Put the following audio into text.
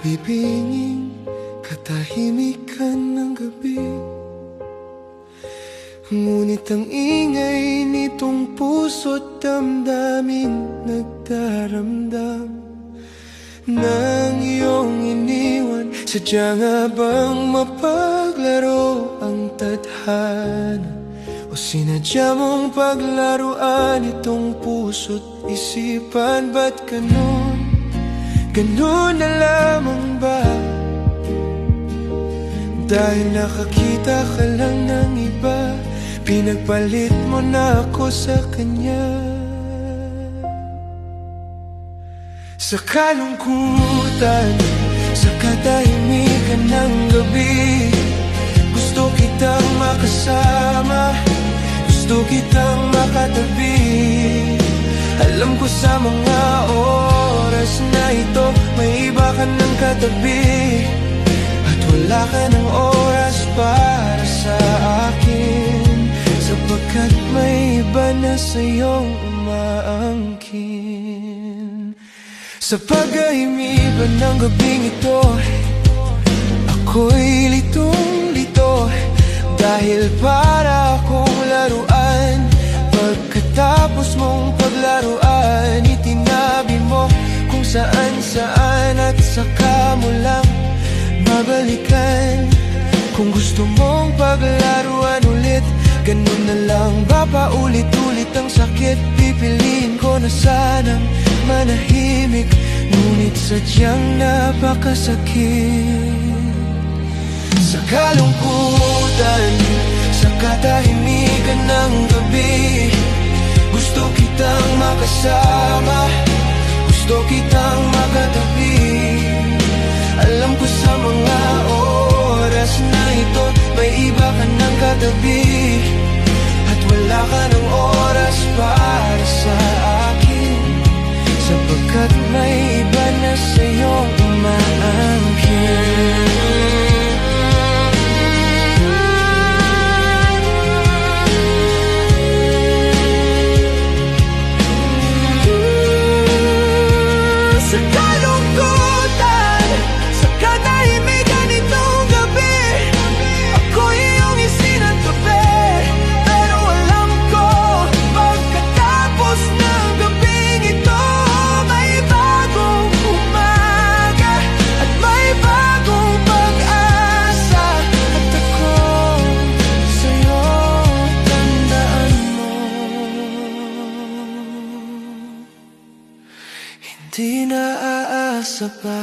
bibinging katahimikan ng gabi. Ngunit ang ingay nitong puso't damdamin nagdaramdam Nang iyong iniwan. Sadya nga bang mapaglaro ang tadhana? O sinadya mong paglaruan itong puso't isipan? Ba't ganun, ganun na lamang ba? Dahil nakakita ka lang ng iba Pinagpalit mo na ako sa kanya Sa kalungkutan Sa katahimikan ng gabi Gusto kitang makasama Gusto kitang makatabi Alam ko sa mga oras na ito May iba ka ng katabi. At wala ka ng oras para sa akin. Sapagkat may iba na sa'yong umaangkin. Sa pagahimiban ng gabing ito Ako'y litong-lito. Dahil para akong laruan Pagkatapos mong paglaruan kung saan-saan At saka mo lang babalikan? Kung gusto mong paglaruan ulit Ganun na lang ba? Paulit-ulit ang sakit Pipiliin ko na sanang manahimik. Ngunit sadyang napakasakit. Sa kalungkutan Sa katahimikan ng gabi Gusto kitang makasama. Gusto kitang ng katabi At wala ka ng oras para sa akin. Sapagkat may iba na sa'yong umaangkin Sa hindi na aasa pa